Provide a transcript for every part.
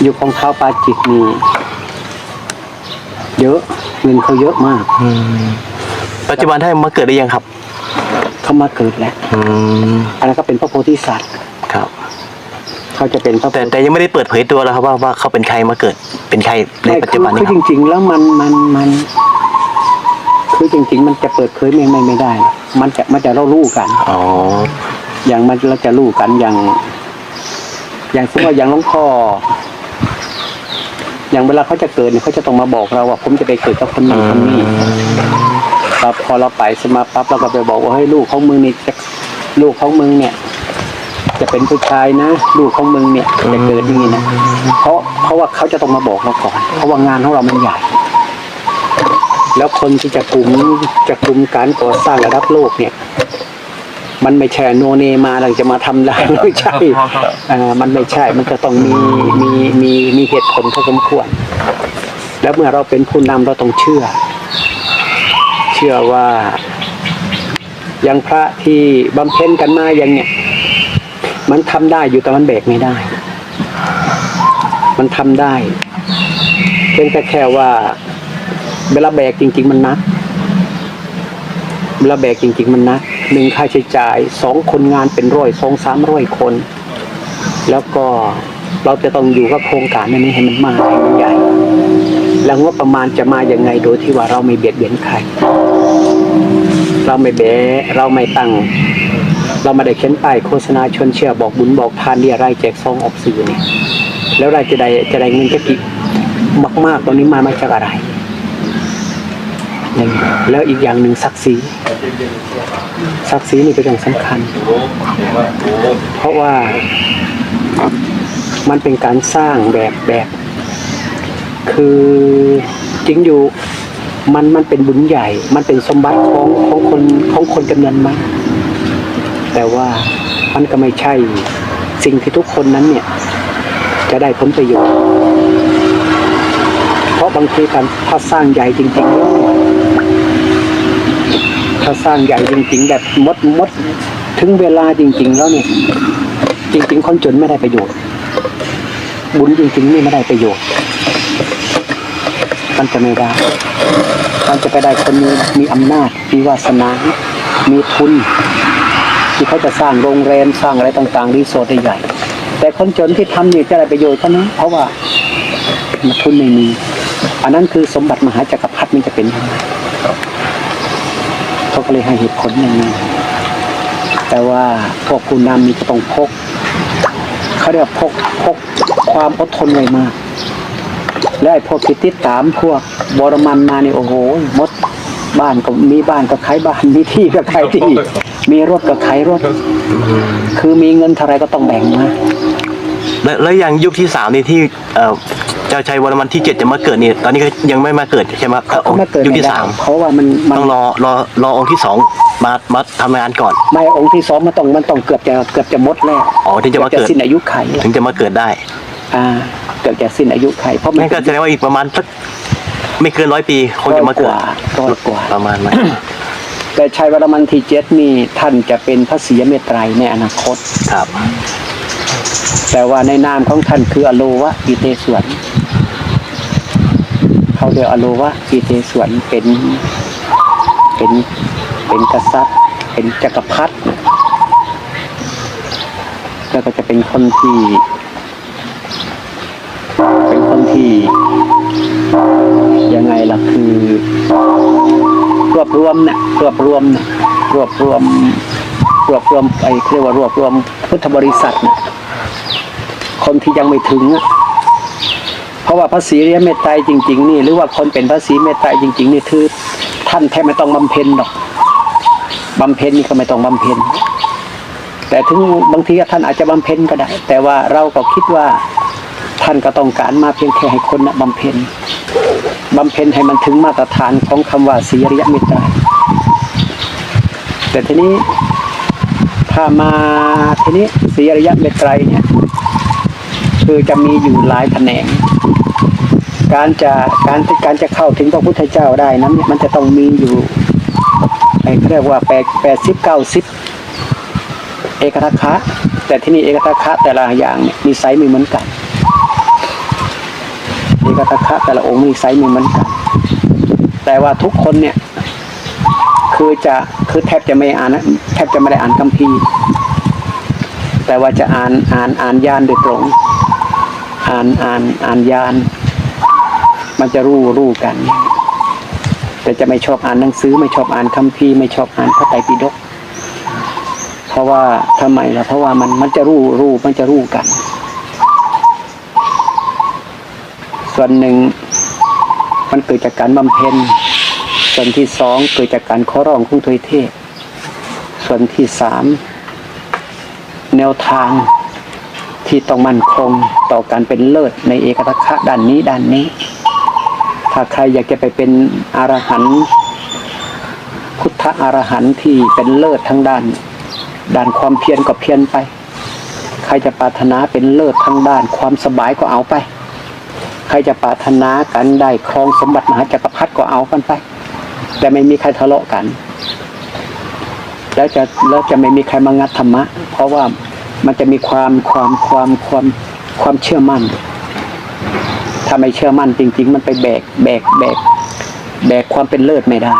อยู่ของเท้าปาจิตนี่เยอะเงินเขาเยอะมาก อืมปัจจุบันท่านมาเกิดได้ยังครับ เขามาเกิดแล้วอืมอันนั้นก็เป็นพระโพธิสัตว์ครับ เขาจะเป็นพระโพแต่ธิแต่ยังไม่ได้เปิดเผยตัวแล้วครับว่าว่าเขาเป็นใครมาเกิดเป็นใครในไม่ปัจคืจุอบันนี้คือคจรับริง ๆ แล้วมันมันมัน คือจริง ๆ มันจะเปิดเผยไม่ไม่ไม่ได้หรอกมันจะมันจะเรารู้กัน อ๋ออย่างมันเราจะรู้กันอย่าง อย่างสมมติว่าอย่างหลวงพ่อ อย่างเวลาเขาจะเกิดเนี่ยเขาจะต้องมาบอกเราว่า ผมจะไปเกิดกับคนนั้นคนนี้เราพอเราไปสมาปั๊บเราก็ไปบอกว่าเฮ้ยลูกของมึงนี่จะลูกของมึงเนี่ย จะเป็นผู้ชายนะ ลูกของมึงเนี่ยจะเกิดอย่างนี้นะเพราะเพราะว่าเขาจะต้องมาบอกเราก่อน เพราะว่างานของเรามันใหญ่แล้วคนที่จะกลุ่มจะกลุ่มการก่อสร้างระดับโลกเนี่ย มันไม่ใช่โนเนมาเราจะมาทำได้ไม่ใช่อ่ามันไม่ใช่มันจะต้องมีมีมีมีเหตุผลพอสมควร แล้วเมื่อเราเป็นผู้นำเราต้องเชื่อ เชื่อว่าอย่างพระที่บำเพ็ญกันมาอย่างเนี้ยมันทำได้อยู่แต่มันเบรกไม่ได้ มันทำได้เพียงแต่แค่ว่า เวลาแบกจริง ๆ มันหนัก เวลาแบกจริง ๆ มันหนัก หนึ่งค่าใช้จ่ายสองคนงานเป็นร้อยสองสามร้อยคน แล้วก็เราจะต้องอยู่กับโครงการนี้ให้มันมากให้มันใหญ่ แล้วงบประมาณจะมาอย่างไงโดยที่ว่าเราไม่เบียดเบียนใคร เราไม่แบะเราไม่ตั้ง เราไม่ได้เขียนป้ายโฆษณาชวนเชื่อบอกบุญบอกทานเรียรายแจกซองออกสื่อเนี่ยแล้วรายจะได้จะได้เงินจะกี่มากๆตอนนี้มามาจากอะไร แล้วอีกอย่างหนึ่งศักดิ์ศรีศักดิ์ศรีนี่เป็นเรื่องสำคัญ เพราะว่ามันเป็นการสร้างแบบแบบ คือจริงอยู่มันมันเป็นบุญใหญ่ มันเป็นสมบัติของของคนของคนจำนวนมากแต่ว่ามันก็ไม่ใช่สิ่งที่ทุกคนนั้นเนี่ยจะได้ผลประโยชน์ เพราะบางทีการถ้าสร้างใหญ่จริงๆแล้วเนี่ย ถ้าสร้างใหญ่จริง ๆ แบบมดมดถึงเวลาจริง ๆ แล้วเนี่ย จริง ๆ คนจนไม่ได้ประโยชน์ บุญจริง ๆ นี่ไม่ได้ประโยชน์ มันจะไม่ได้มันจะไปได้คนมีมีอำนาจมีวาสนา มีทุน ที่เขาจะสร้างโรงแรมสร้างอะไรต่าง ๆ รีสอร์ทใหญ่ๆแต่คนจนที่ทำนี่จะได้ประโยชน์เท่านั้นเพราะว่ามันทุนไม่มี อันนั้นคือสมบัติมหาจักรพรรดิมันจะเป็นยังไง เขาก็เลยให้เหตุผลอย่างนั้แต่ว่าพวกผู้นำมีต้องพกเขาเรียกพกพกความอดทนไว้มากและไอ้พวกที่ติดตามพวกบรมันมาเนี่ยโอ้โหหมดบ้านก็มีบ้านก็ขายบ้านมีที่ก็ขายที่ มีรถก็ขายรถ คือมีเงินเท่าไรก็ต้องแบ่งมาแล้วแล้วอย่างยุคที่สามนี่ที่ เอ่อเจ้าชัยวรมันที่เจ็ดจะมาเกิดนี่ตอนนี้ก็ยังไม่มาเกิดใช่ไหมครับเขาไม่เกิดยุคไม่ที่ได้สามเพราะว่ามันมันต้องรอรอรอองค์ที่สองมามาทำงานก่อนไม่องค์ที่สองมันต้องมันต้องเกือบจะเกือบจะหมดแล้วอ๋อถึงจะมาเกิดอบสิ้นอายุไขถึงจะมาเกิดได้อ่าเกือบจะสิ้นอายุไขเพราะมันนั่นก็แสดงว่าอีกประมาณสักไม่เกินร้อยปีคงจะมาเกิดร้อยกว่า ประมาณนั้น แต่ชัยวรมันที่เจ็ดนี่ท่านจะเป็นพระศรีเมตไตรในอนาคต ครับ แต่ว่าในนามของท่านคืออโลวะอีเตสวน เขาเรียกอโลวะอีเตสวนเป็นเป็นเป็นกษัตริย์ เป็นจักรพรรดิแล้วก็จะเป็นคนที่ เป็นคนที่ ยังไงล่ะคือ รวบรวมเนี่ยรวบรวมนี่ยรวบรวม รวบรวมไอ้เรียกว่ารวบรวมพุทธบริษัทนี่ยคนที่ยังไม่ถึงอะ ราะว่าพระศรีเมตไตรจริง ๆ นี่หรือว่าคนเป็นพระศรีเมตไตรจริง ๆ นี่คือท่านแทบไม่ต้องบำเพ็ญหรอกบำเพ็ญนี่ก็ไม่ต้องบำเพ็ญแต่ถึงบางทีท่านอาจจะบำเพ็ญก็ได้ แต่ว่าเราก็คิดว่าท่านก็ต้องการมาเพียงแค่ให้คนนะบำเพ็ญบำเพ็ญให้มันถึงมาตรฐานของคำว่าศีริยเมตไตรแต่ทีนี้ถ้ามาทีนี้ศีริยเมตไตรเนี่ยคือจะมีอยู่หลายแขนง การจะการการจะเข้าถึงพระพุทธเจ้าได้นั้นเนี่ยมันจะต้องมีอยู่ไอ้เรียกว่าแปดแปดสิบเก้าสิบเอกทัคคะแต่ที่นี่เอกทัคคะแต่ละอย่างเนี่ยมีไซส์ไม่เหมือนกันเอกตะคะแต่ละองค์มีไซส์ไม่เหมือนกัน แต่ว่าทุกคนเนี่ย คือจะคือแทบจะไม่อ่านนะแทบจะไม่ได้อ่านคัมภีร์แต่ว่าจะอ่านอ่านอ่านยานโดยตรง อ่านอ่านอ่านยาน มันจะรู้รู้กัน แต่จะไม่ชอบอ่านหนังสือ ไม่ชอบอ่านคัมภีร์ไม่ชอบอ่านพระไตรปิฎกเพราะว่าทำไมล่ะเพราะว่ามันมันจะรู้รู้มันจะรู้กัน ส่วนหนึ่งมันเกิดจากการบำเพ็ญส่วนที่สองเกิดจากการขอร้องของทวยเทพส่วนที่สามแนวทางที่ต้องมั่นคงต่อการเป็นเลิศในเอกทัคคะด้านนี้ด้านนี้ ถ้าใครอยากจะไปเป็นอรหันต์พุทธอรหันต์ที่เป็นเลิศทั้งด้าน ด้านความเพียรก็เพียรไป ใครจะปรารถนาเป็นเลิศทั้งด้าน ความสบายก็เอาไป ใครจะปรารถนากันได้ครองสมบัติมหาจักรพรรดิก็เอากันไป แต่ไม่มีใครทะเลาะกัน แล้วจะแล้วจะไม่มีใครมางัดธรรมะ เพราะว่ามันจะมีความความความความความเชื่อมั่น ถ้าไม่เชื่อมั่นจริง ๆ มันไปแบก แบก แบก แบกความเป็นเลิศไม่ได้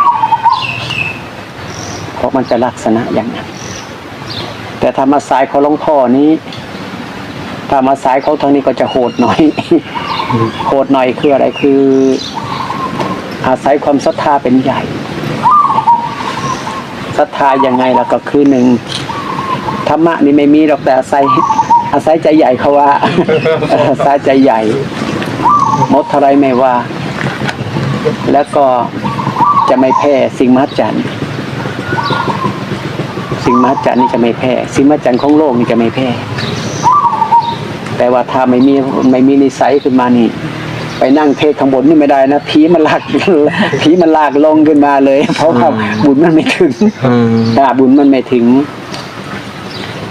เพราะมันจะลักษณะอย่างนั้น แต่ถ้ามาสายเขาหลวงพ่อนี้ถ้ามาสายเขาทางนี้ก็จะโหดหน่อย โหดหน่อยคืออะไรคือ อาศัยความศรัทธาเป็นใหญ่ศรัทธายังไงล่ะก็คือหนึ่งธรรมะนี่ไม่มีหรอกแต่อาศัยอาศัยใจใหญ่เขาว่าอาศัยใจใหญ่ มดเท่าไรไม่ว่า แล้วก็จะไม่แพ้สิ่งมหัศจรรย์สิ่งมหัศจรรย์นี่จะไม่แพ้สิ่งมหัศจรรย์ของโลกนี่จะไม่แพ้แต่ว่าถ้าไม่มีไม่มีนิสัยขึ้นมานี่ ไปนั่งเทศข้างบนนี่ไม่ได้นะผีมันลากผีมันลากลงขึ้นมาเลย เพราะว่าบุญมันไม่ถึงอืมอ่าบุญมันไม่ถึง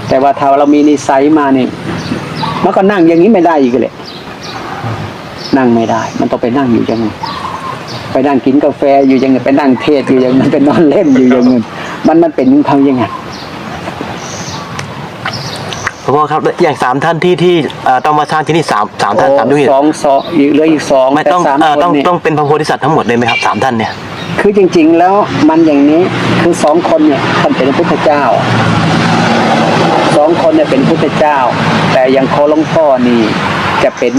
แต่ว่าถ้าเรามีนิสัยมาเนี่ยมันก็นั่งอย่างนี้ไม่ได้อีกเลย นั่งไม่ได้ มันต้องไปนั่งอยู่อย่างนั้นไปนั่งกินกาแฟอยู่อย่างนั้นไปนั่งเทศอยู่อย่างนั้นไปนอนเล่นอยู่อย่างนั้นมันมันเป็นของเขาอย่างไงหลวงพ่อครับแล้วอย่างสามท่านที่ที่เอ่อต้องมาสร้างที่นี่สามสามท่านสามดวงจิตสองสองอีกเหลืออีกสองไม่ต้องแต่สามเอ่อคนต้องเนี่ยต้องเป็นพระโพธิสัตว์ทั้งหมดเลยไหมครับสามท่านเนี่ย คือจริง ๆ แล้วมันอย่างนี้คือสองคนเนี่ยท่านเป็นพระพุทธเจ้าสองคนเนี่ยเป็นพุทธเจ้า แต่อย่างโคหลวงพ่อนี่จะเป็น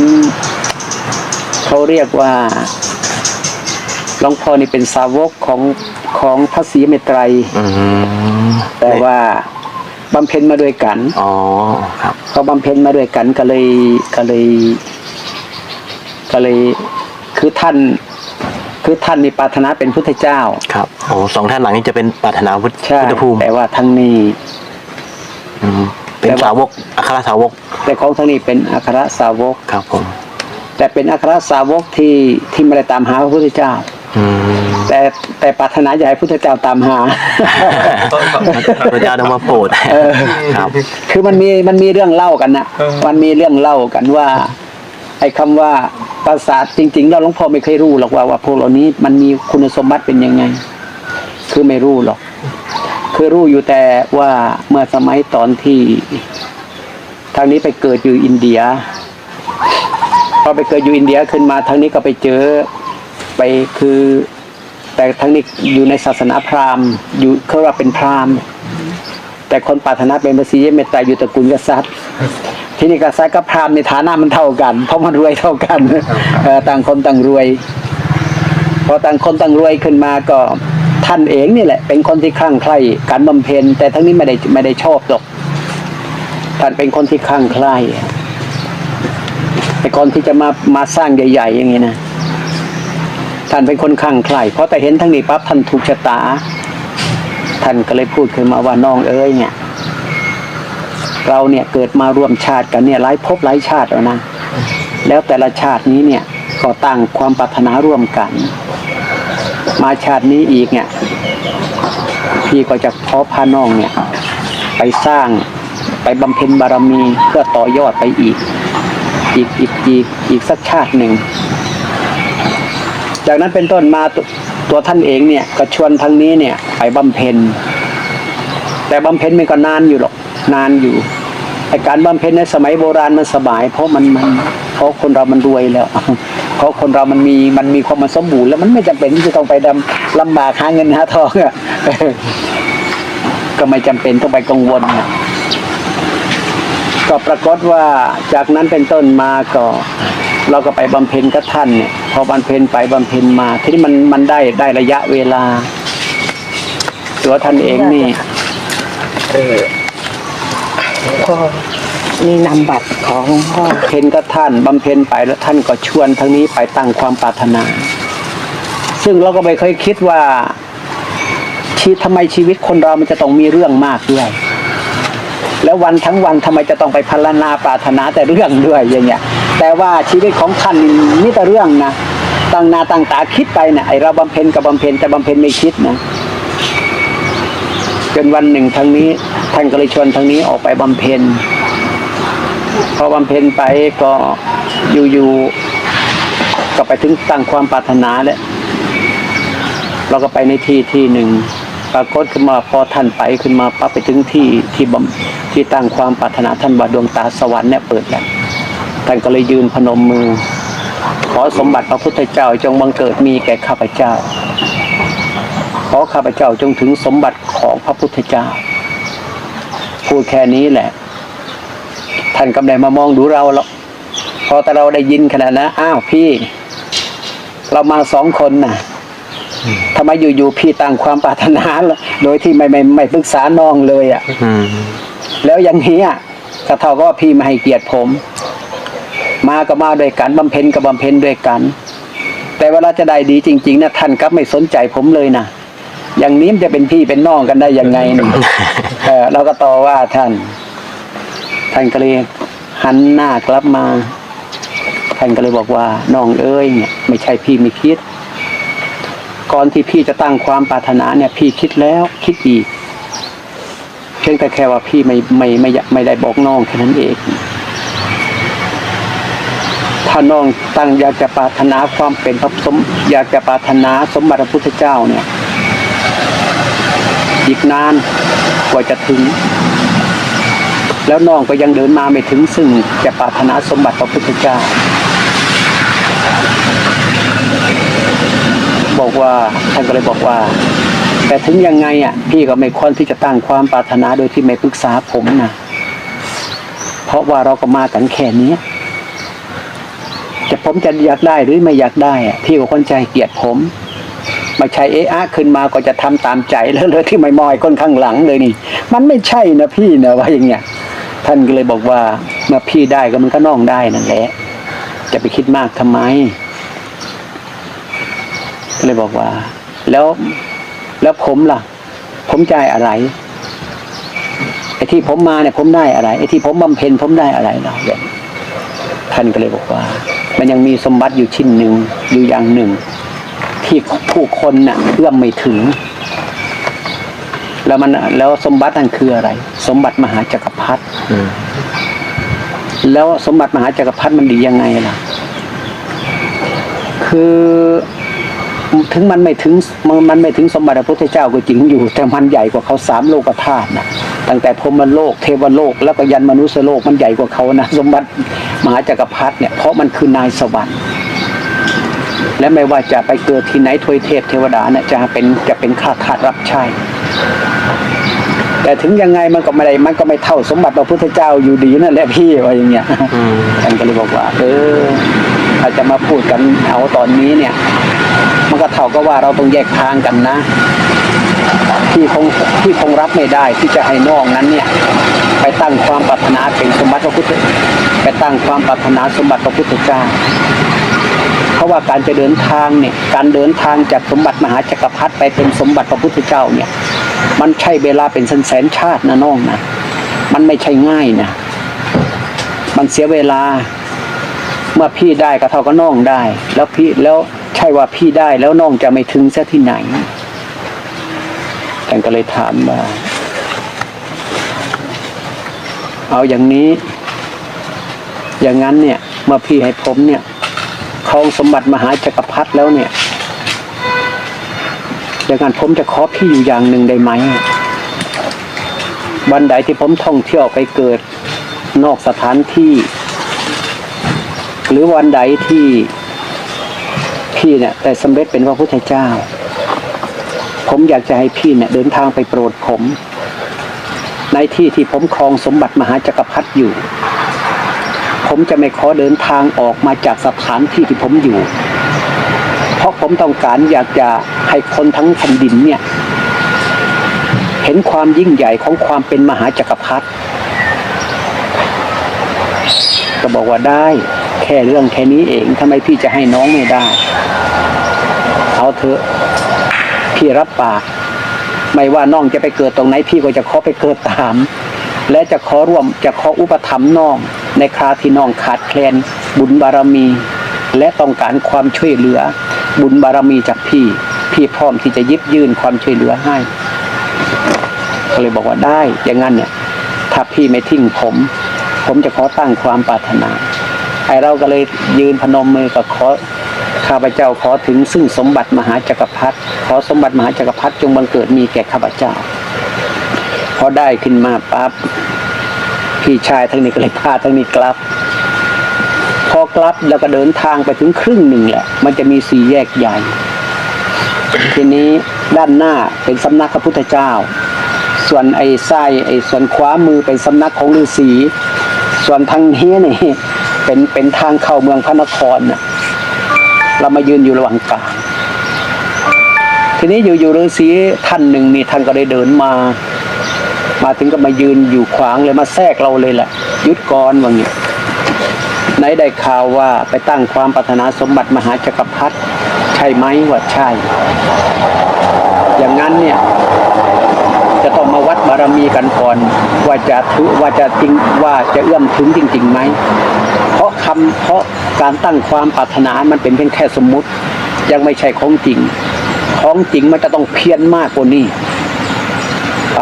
เขาเรียกว่าหลวงพ่อนี่เป็นสาวกของของพระศรีเมตไตรยอืมแต่ว่าบำเพ็ญมาด้วยกันอ๋อครับเขาบำเพ็ญมาด้วยกันก็เลยก็เลยก็เลยคือท่านคือท่านมีปรารถนาเป็นพุทธเจ้า ครับโอ้สองท่านหลังนี้จะเป็นปรารถนาพุทธใช่พุทธภูมิแต่ว่าทั้งนี้อืมเป็นแต่ว่าสาวกอัครสาวก แต่ของทั้งนี้เป็นอัครสาวกครับผม แต่เป็นอัครสาวกที่ที่ไม่ได้ตามหาพระพุทธเจ้าอืมแต่แต่ปรารถนาอยากให้พุทธเจ้าตามหาพระเจ้าต้องมาโปรดครับ คือมันมีมันมีเรื่องเล่ากันนะมันมีเรื่องเล่ากันว่า ไอ้คำว่าปราสาทจริงๆแล้วหลวงพ่อไม่เคยรู้หรอกว่าว่าพวกเหล่านี้มันมีคุณสมบัติเป็นยังไง คือไม่รู้หรอก คือรู้อยู่แต่ว่าเมื่อสมัยตอนที่ ทางนี้ไปเกิดอยู่อินเดีย พอไปเกิดอยู่อินเดียขึ้นมาทางนี้ก็ไปเจอไปคือแต่ทางนี้อยู่ในศาสนาพราหมณ์อยู่เขาว่าเป็นพราหมณ์ แต่คนปรารถนาเป็นพระศรีเมตไตรอยู่ตระกูลกษัตริย์ ที่นี่กษัตริย์กับพราหมณ์ในฐานะมันเท่ากัน เพราะมันรวยเท่ากันเออต่างคนต่างรวย พอต่างคนต่างรวยขึ้นมาก็ท่านเองนี่แหละ เป็นคนที่คลั่งไคล้การบำเพ็ญ แต่ทั้งนี้ไม่ได้ไม่ได้ชอบหรอกท่านเป็นคนที่คลั่งไคล้ แต่คนที่จะมามาสร้างใหญ่ ๆ อย่างนี้นะท่านเป็นคนคลั่งไคล้เพราะแต่เห็นทั้งนี้ปั๊บท่านถูกชะตา ท่านก็เลยพูดขึ้นมาว่าน้องเอ้ยเนี่ย เราเนี่ยเกิดมาร่วมชาติกันเนี่ยหลายภพหลายชาติแล้วนะแล้วแต่ละชาตินี้เนี่ยก็ตั้งความปรารถนาร่วมกัน มาชาตินี้อีกเนี่ย พี่ก็จะขอพาน้องเนี่ย ไปสร้างไปบำเพ็ญบารมีเพื่อต่อยอดไปอีก อีกอีกอีกอีกสักชาติหนึ่ง จากนั้นเป็นต้นมาต,ตัวท่านเองเนี่ยก็ชวนทางนี้เนี่ยไปบำเพ็ญ แต่บำเพ็ญมันก็นานอยู่หรอกนานอยู่ไอการบำเพ็ญในสมัยโบราณมันสบาย เพราะมันมันเพราะคนเรามันรวยแล้วเพราะคนเรามันมีมันมีความมันสมบูรณ์แล้วมันไม่จำเป็นที่จะต้องไปดำลำบากหาเงินหาทองอะก็ไม่จำเป็นต้องไปกังวลอะ ก็ปรากฏว่าจากนั้นเป็นต้นมาก็เราก็ไปบำเพ็ญกับท่านเนี่ยพอบำเพ็ญไปบำเพ็ญมาทีนี้มันมันได้ได้ระยะเวลา ตัวท่านเองนี่เออพ่อนี่นำบัตรของพ่อเพ็ญกับท่านบำเพ็ญไปแล้วท่านก็ชวนทางนี้ไปตั้งความปรารถนา ซึ่งเราก็ไม่เคยคิดว่าชีวิตทำไมชีวิตคนเรามันจะต้องมีเรื่องมากด้วย แล้ววันทั้งวันทำไมจะต้องไปพรรณนาปรารถนาแต่เรื่องด้วยอย่างเงี้ยแต่ว่าชีวิตของท่านนี่มีแต่เรื่องนะตั้งนาตั้งตาคิดไปนะไอเราบำเพ็ญกับบำเพ็ญแต่บำเพ็ญไม่คิดนะจนวันหนึ่งทางนี้ท่านก็เลยชวนทางนี้ออกไปบำเพ็ญพอบำเพ็ญไปก็อยู่ๆก็ไปถึงตั้งความปรารถนาแล้วเราก็ไปในที่ที่หนึ่ง ปรากฏขึ้นมาพอท่านไปขึ้นมาปั๊บไปถึงที่ที่บที่ตั้งความปรารถนาท่านว่าดวงตาสวรรค์เนี่ยเปิดแล้วท่านก็เลยยืนพนมมือ ขอสมบัติพระพุทธเจ้าจงบังเกิดมีแก่ข้าพเจ้า ขอข้าพเจ้าจงถึงสมบัติของพระพุทธเจ้าพูดแค่นี้แหละ ท่านกำลังมามองดูเราแล้วพอแต่เราได้ยินขนาดนั้นอ้าวพี่ เรามาสองคนน่ะ ทำไมอยู่ๆพี่ตั้งความปรารถนาล่ะโดยที่ไม่ไม่ไม่ปรึกษาน้องเลยอะอืมแล้วอย่างนี้อะก็เท่ากับว่าพี่ไม่ให้เกียรติผม มาก็มาด้วยกันบำเพ็ญก็บำเพ็ญด้วยกัน แต่เวลาจะได้ดีจริง ๆนะท่านก็ไม่สนใจผมเลยนะอย่างนี้มันจะเป็นพี่เป็นน้องกันได้ยังไงนี่เออเราก็ต่อว่าท่าน ท่านก็เลยหันหน้ากลับมา ท่านก็เลยบอกว่าน้องเอ้ยเนี่ยไม่ใช่พี่ไม่คิด ก่อนที่พี่จะตั้งความปรารถนาเนี่ย พี่คิดแล้วคิดอีก เพียงแต่แค่ว่าพี่ไม่ไม่ไม่ไม่ได้บอกน้องแค่นั้นเอง ถ้าน้องตั้งอยากจะปรารถนาความเป็นพระสม อยากจะปรารถนาสมบัติพระพุทธเจ้าเนี่ยอีกนานกว่าจะถึง แล้วน้องก็ยังเดินมาไม่ถึงซึ่งจะปรารถนาสมบัติพระพุทธเจ้า บอกว่าท่านก็เลยบอกว่า แต่ถึงยังไงอะพี่ก็ไม่ควรที่จะตั้งความปรารถนาโดยที่ไม่ปรึกษาผมนะเพราะว่าเราก็มากันแค่นี้จะผมจะอยากได้หรือไม่อยากได้อะพี่ก็คนใจเกลียดผมไม่ใช่เอะอะขึ้นมาก็จะทำตามใจแล้วเลยที่ไม่มอยคนข้างหลังเลยนี่ มันไม่ใช่นะพี่นะว่าอย่างเงี้ยท่านก็เลยบอกว่าเมื่อพี่ได้ก็มันก็น้องได้นั่นแหละจะไปคิดมากทำไม เลยบอกว่า แล้วแล้วผมล่ะ ผมจ่ายอะไรไอ้ที่ผมมาเนี่ยผมได้อะไรไอ้ที่ผมบำเพ็ญผมได้อะไรล่ะอย่างท่านก็เลยบอกว่า มันยังมีสมบัติอยู่ชิ้นหนึ่งอยู่อย่างหนึ่ง ที่ผู้คนน่ะเอื้อมไม่ถึง แล้วมันแล้วสมบัตินั่นคืออะไร สมบัติมหาจักรพรรดิอืมแล้วสมบัติมหาจักรพรรดิมันดียังไงล่ะ คือ ถึงมันไม่ถึงมันมันไม่ถึงสมบัติพระพุทธเจ้าก็จริงอยู่ แต่มันใหญ่กว่าเขาสามโลกธาตุนะตั้งแต่พรหมโลกเทวโลก แล้วก็ยันมนุษยโลกมันใหญ่กว่าเขานะสมบัติมหาจักรพรรดิเนี่ยเพราะมันคือนายสวรรค์และไม่ว่าจะไปเกิดที่ไหนทวยเทพเทวดาเนี่ยจะเป็นจะเป็นข้าทาสรับใช้แต่ถึงยังไงมันก็ไม่ได้มันก็ไม่เท่าสมบัติพระพุทธเจ้าอยู่ดีนั่นแหละพี่ว่าอย่างเงี้ยอืมท่านก็เลยบอกว่า เออถ้าจะมาพูดกันเอาตอนนี้เนี่ยมัน ก็เท่ากับว่าเราต้องแยกทางกันนะ ที่คงที่คงรับไม่ได้ที่จะให้น้องนั้นเนี่ยไปตั้งความปรารถนาเป็นสมบัติพระพุทธไปตั้งความปรารถนาสมบัติพระพุทธเจ้าเพราะว่าการจะเดินทางเนี่ยการเดินทางจากสมบัติมหาจักรพรรดิไปเป็นสมบัติพระพุทธเจ้าเนี่ย มันใช่เวลาเป็นแสนแสนชาตินะน้องนะมันไม่ใช่ง่ายนะมันเสียเวลาเมื่อพี่ได้ก็เท่ากับน้องได้ แล้วพี่แล้ว ใช่ว่าพี่ได้แล้วน้องจะไม่ถึงซะที่ไหนท่านก็เลยถามว่าเอาอย่างนี้ อย่างนั้นเนี่ยเมื่อพี่ให้ผมเนี่ยครองสมบัติมหาจักรพรรดิแล้วเนี่ยอย่างนั้นผมจะขอพี่อยู่อย่างหนึ่งได้ไหมวันใดที่ผมท่องเที่ยวไปเกิดนอกสถานที่ หรือวันใดที่ พี่เนี่ยแต่สำเร็จเป็นพระพุทธเจ้า ผมอยากจะให้พี่เนี่ยเดินทางไปโปรดผม ในที่ที่ผมครองสมบัติมหาจักรพรรดิอยู่ ผมจะไม่ขอเดินทางออกมาจากสถานที่ที่ผมอยู่ เพราะผมต้องการอยากจะให้คนทั้งแผ่นดินเนี่ยเห็นความยิ่งใหญ่ของความเป็นมหาจักรพรรดิก็บอกว่าได้ แค่เรื่องแค่นี้เองทำไมพี่จะให้น้องไม่ได้ เอาเถอะ พี่รับปาก ไม่ว่าน้องจะไปเกิดตรงไหนพี่ก็จะขอไปเกิดตาม และจะขอร่วมจะขออุปถัมภ์น้อง ในคราที่น้องขาดแคลน บุญบารมี และต้องการความช่วยเหลือ บุญบารมีจากพี่ พี่พร้อมที่จะยิบยื่นความช่วยเหลือให้ก็เลยบอกว่าได้ อย่างนั้นเนี่ย ถ้าพี่ไม่ทิ้งผม ผมจะขอตั้งความปรารถนา ไอเราก็เลยยืนพนมมือกับขอข้าพเจ้าขอถึงซึ่งสมบัติมหาจักรพรรดิขอสมบัติมหาจักรพรรดิจงบังเกิดมีแก่ข้าพเจ้า พอได้ขึ้นมาปั๊บพี่ชายทั้งนี้ก็เลยพาทั้งนี้กลับ พอกลับแล้วก็เดินทางไปถึงครึ่งหนึ่งแหละ มันจะมีสี่แยกใหญ่ ทีนี้ด้านหน้าเป็นสำนักพระพุทธเจ้า ส่วนไอ้ไส้ไอ้ส่วนขวามือเป็นสำนักของฤาษีส่วนทางนี้นี่ เป็นเป็นทางเข้าเมืองพระนครน่ะเรามายืนอยู่ระหว่างกลาง ทีนี้อยู่อยู่ฤาษีท่านหนึ่งนี่ท่านก็ได้เดินมา มาถึงก็มายืนอยู่ขวางเลยมาแทรกเราเลยแหละยุดก่อนว่างี้ไหนได้ข่าวว่าไปตั้งความปรารถนาสมบัติมหาจักรพรรดิใช่ไหมว่าใช่ อย่างนั้นเนี่ย วัดบารมีกันก่อนว่าจะถือว่าจะจริงว่าจะเอื้อมถึงจริงๆไหมเพราะคำเพราะการตั้งความปรารถนามันเป็นเพียงแค่สมมุติ ยังไม่ใช่ของจริง ของจริงมันจะต้องเพี้ยนมากกว่านี้ไป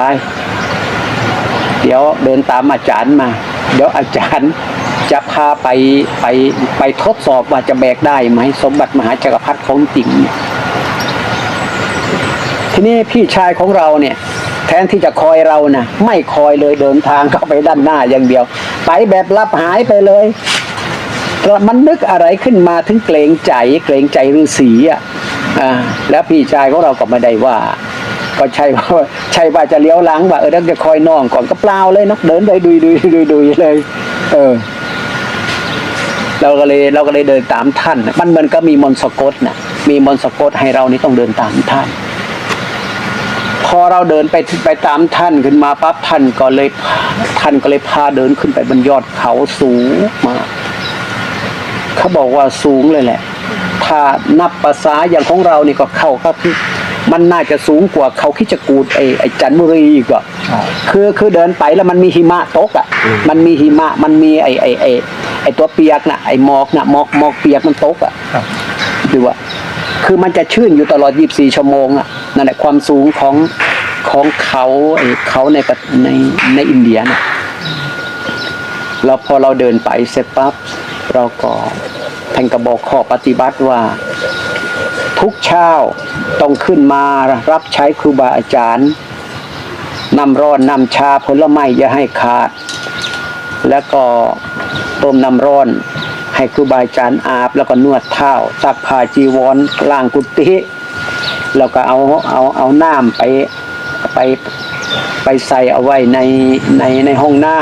เดี๋ยวเดินตามอาจารย์มา เดี๋ยวอาจารย์จะพาไปไปไปทดสอบว่าจะแบกได้ไหมสมบัติมหาจักรพรรดิของจริง ทีนี้พี่ชายของเราเนี่ย แทนที่จะคอยเรานะไม่คอยเลยเดินทางเข้าไปด้านหน้าอย่างเดียว ไปแบบลับหายไปเลยมันนึกอะไรขึ้นมาถึงเกรงใจ เกรงใจฤาษีอะอ่าแล้วพี่ชายของเราก็ไม่ได้ว่า ก็ใช่ว่าใช่ว่าจะเลี้ยวหลังว่าเออเราจะคอยน้องก่อนก็เปล่าเลยนะเดินไปดุยดุยดุยดุยเลย เออ เราก็เลยเราก็เลยเดินตามท่าน มันเหมือนก็มีมนสะกดนะมีมนสะกดให้เรานี่ต้องเดินตามท่าน อเราเดินไปไปตามท่านขึ้นมาปั๊บท่านก็เลยท่านก็เลยพาเดินขึ้นไปบนยอดเขาสูงมากเขาบอกว่าสูงเลยแหละ ถ้านับภาษาอย่างของเรานี่ก็เข้าก็คือมันน่าจะสูงกว่าเขาคิดจะกูดไอ้ไอ้จันทบุรีอีกอะคือคือเดินไปแล้วมันมีหิมะตกอะ มันมีหิมะมันมีไอ้ไอ้ไอ้ไอ้ตัวเปียกน่ะไอ้หมอกน่ะหมอกหมอกเปียกมันตกอะดูว่า คือมันจะชื่นอยู่ตลอด 24 ชั่วโมงอะนั่นแหละความสูงของของเขาเขาในในในอินเดียนะเราพอเราเดินไปเสร็จปั๊บเราก็แท่านก็บอกข้อปฏิบัติว่า ทุกเช้าต้องขึ้นมารับใช้ครูบาอาจารย์นำร้อนนำชาผลไม้อย่าให้ขาด แล้วก็ต้มน้ำร้อน ให้ครูบาอาจารย์อาบ แล้วก็นวดเท้าซักผ้าจีวรล้างกุฏิแล้วก็เอาเอาเอาน้ำไปไปไปใส่เอาไว้ในในในห้องน้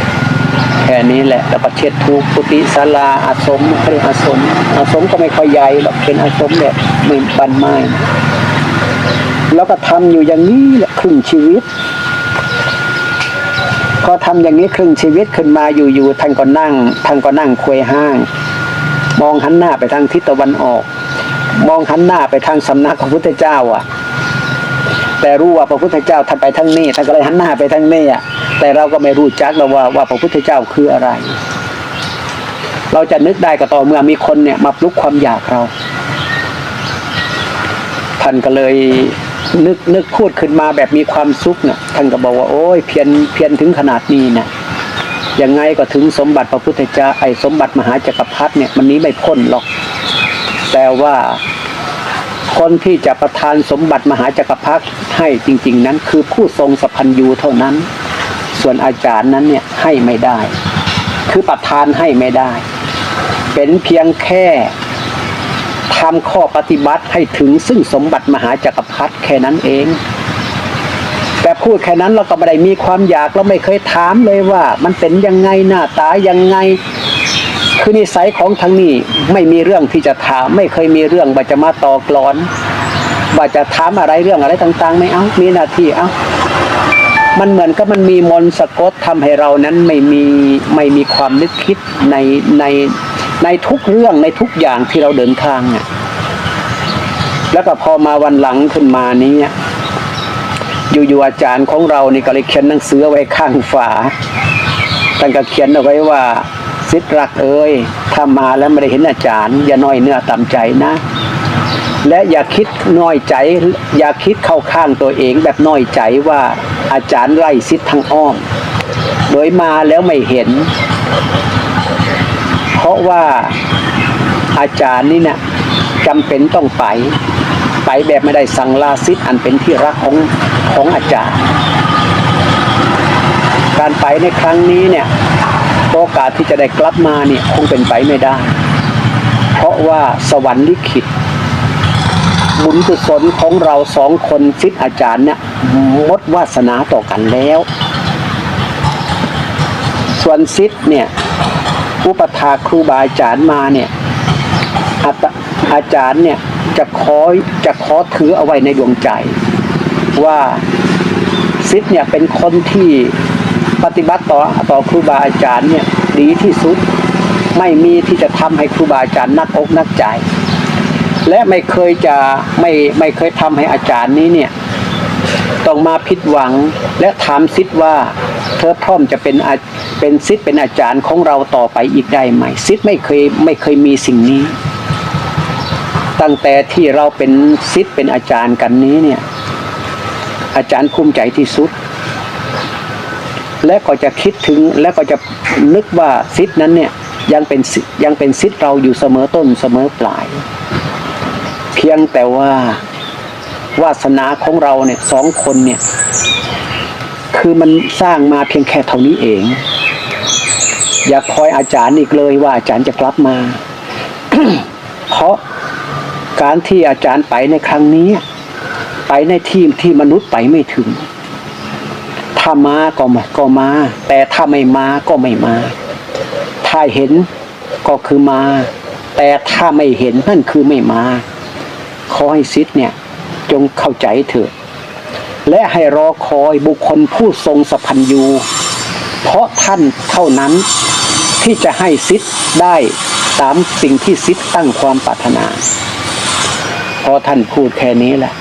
ำแค่นี้แหละแล้วก็เช็ดถูกกุฏิศาลาอาสมเขาเรียกอาสมอาสมก็ไม่ค่อยใหญ่หรอกเป็นอาสมแบบเหมือนปันไม้แล้วก็ทำอยู่อย่างนี้แหละครึ่งชีวิต พอทำอย่างนี้ครึ่งชีวิตขึ้นมาอยู่ๆท่านก็นั่งท่านก็นั่งควยห้าง มองหันหน้าไปทางทิศตะวันออก มองหันหน้าไปทางสำนักของพระพุทธเจ้าอะ แต่รู้ว่าพระพุทธเจ้าท่านไปทางนี้ท่านก็เลยหันหน้าไปทางนี้อะแต่เราก็ไม่รู้จักเราว่าว่าพระพุทธเจ้าคืออะไร เราจะนึกได้ก็ต่อเมื่อมีคนเนี่ยมาปลุกความอยากเรา ท่านก็เลย นึกนึกพูดขึ้นมาแบบมีความสุขเนี่ยท่านก็บอกว่าโอ้ยเพียนเพียนถึงขนาดนี้เนี่ยยังไงก็ถึงสมบัติพระพุทธเจ้าไอ้สมบัติมหาจักรพรรดิเนี่ยมันนี้ไม่พ้นหรอก แต่ว่าคนที่จะประทานสมบัติมหาจักรพรรดิให้จริง ๆ นั้น คือผู้ทรงสัพพัญญูเท่านั้น ส่วนอาจารย์นั้นเนี่ยให้ไม่ได้ คือประทานให้ไม่ได้ เป็นเพียงแค่ ทำข้อปฏิบัติให้ถึงซึ่งสมบัติมหาจักรพรรดิแค่นั้นเอง แต่พูดแค่นั้นเราก็ไม่ได้มีความอยากเราไม่เคยถามเลยว่า มันเป็นยังไงหน้าตายังไง คือนิสัยของทางนี้ไม่มีเรื่องที่จะถาม ไม่เคยมีเรื่องว่าจะมาต่อกลอนว่าจะถามอะไรเรื่องอะไรต่าง ๆ ไม่เอามีหน้าที่เอามันเหมือนกับมันมีมนสะกดทำให้เรานั้นไม่มีไม่มีความนึกคิดในใน ในทุกเรื่องในทุกอย่างที่เราเดินทางอะแล้วก็พอมาวันหลังขึ้นมานี้อยู่ๆอาจารย์ของเรานี่ก็เลยเขียนหนังสือไว้ข้างฝาท่านก็เขียนเอาไว้ว่าสิทธิรักเอ้ยถ้ามาแล้วไม่ได้เห็นอาจารย์ อย่าน้อยเนื้อต่ำใจนะ และอย่าคิดน้อยใจ อย่าคิดเข้าข้างตัวเองแบบน้อยใจว่าอาจารย์ไล่สิทธิ์ทางอ้อม โดยมาแล้วไม่เห็น เพราะว่าอาจารย์นี่เนี่ยจำเป็นต้องไป ไปแบบไม่ได้สั่งลาสิทธิ์อันเป็นที่รักของของอาจารย์ การไปในครั้งนี้เนี่ยโอกาสที่จะได้กลับมาเนี่ยคงเป็นไปไม่ได้ เพราะว่าสวรรค์ลิขิตบุญกุศลของเราสองคนสิทธิ์อาจารย์เนี่ยมดวาสนาต่อกันแล้ว ส่วนสิทธิ์เนี่ย อุปถาครูบาอาจารย์มาเนี่ยอาอาจารย์เนี่ยจะขอจะขอถือเอาไว้ในดวงใจ ว่าซิดเนี่ยเป็นคนที่ปฏิบัติต่อต่อครูบาอาจารย์เนี่ยดีที่สุดไม่มีที่จะทำให้ครูบาอาจารย์นักอกนักใจ และไม่เคยจะไม่ไม่เคยทำให้อาจารย์นี้เนี่ยต้องมาผิดหวังและถามซิดว่า เธอพร้อมจะเป็นอา เป็นซิดเป็นอาจารย์ของเราต่อไปอีกได้ไหมซิดไม่เคยไม่เคยมีสิ่งนี้ ตั้งแต่ที่เราเป็นซิดเป็นอาจารย์กันนี้เนี่ย อาจารย์ภูมิใจที่สุด และก็จะคิดถึงและก็จะนึกว่าซิดนั้นเนี่ยยังเป็นยังเป็นซิดเราอยู่เสมอต้นเสมอปลาย เพียงแต่ว่าวาสนาของเราเนี่ยสองคนเนี่ย คือมันสร้างมาเพียงแค่เท่านี้เอง อย่าคอยอาจารย์อีกเลยว่าอาจารย์จะกลับมา เพราะการที่อาจารย์ไปในครั้งนี้ ไปในทีมที่มนุษย์ไปไม่ถึง ถ้ามาก็มาก็มา แต่ถ้าไม่มาก็ไม่มา ถ้าเห็นก็คือมา แต่ถ้าไม่เห็นนั่นคือไม่มา ขอให้ซิดเนี่ย จงเข้าใจเถิด และให้รอคอยบุคคลผู้ทรงสพันยูเพราะท่านเท่านั้นที่จะให้ซิดได้ตามสิ่งที่ซิดตั้งความปรารถนา พอท่านพูดแค่นี้แหละ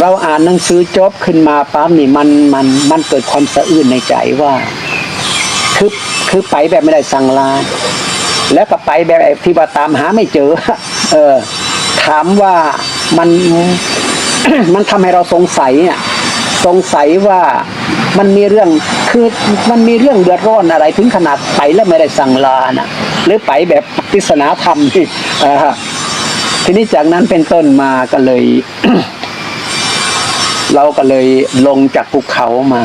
เราอ่านหนังสือจบขึ้นมาปั๊บนี่มันมันมันเกิดความสะอื้นในใจว่าคือคือไปแบบไม่ได้สั่งลาแล้วก็ไปแบบที่ว่าตามหาไม่เจอ เออ ถามว่ามัน มันทำให้เราสงสัยอะสงสัยว่ามันมีเรื่องคือมันมีเรื่องเดือดร้อนอะไรถึงขนาดไปแล้วไม่ได้สั่งลานะหรือไปแบบปริศนาธรรมที่ทีนี้จากนั้นเป็นต้นมาก็เลย เราก็เลยลงจากภูเขามา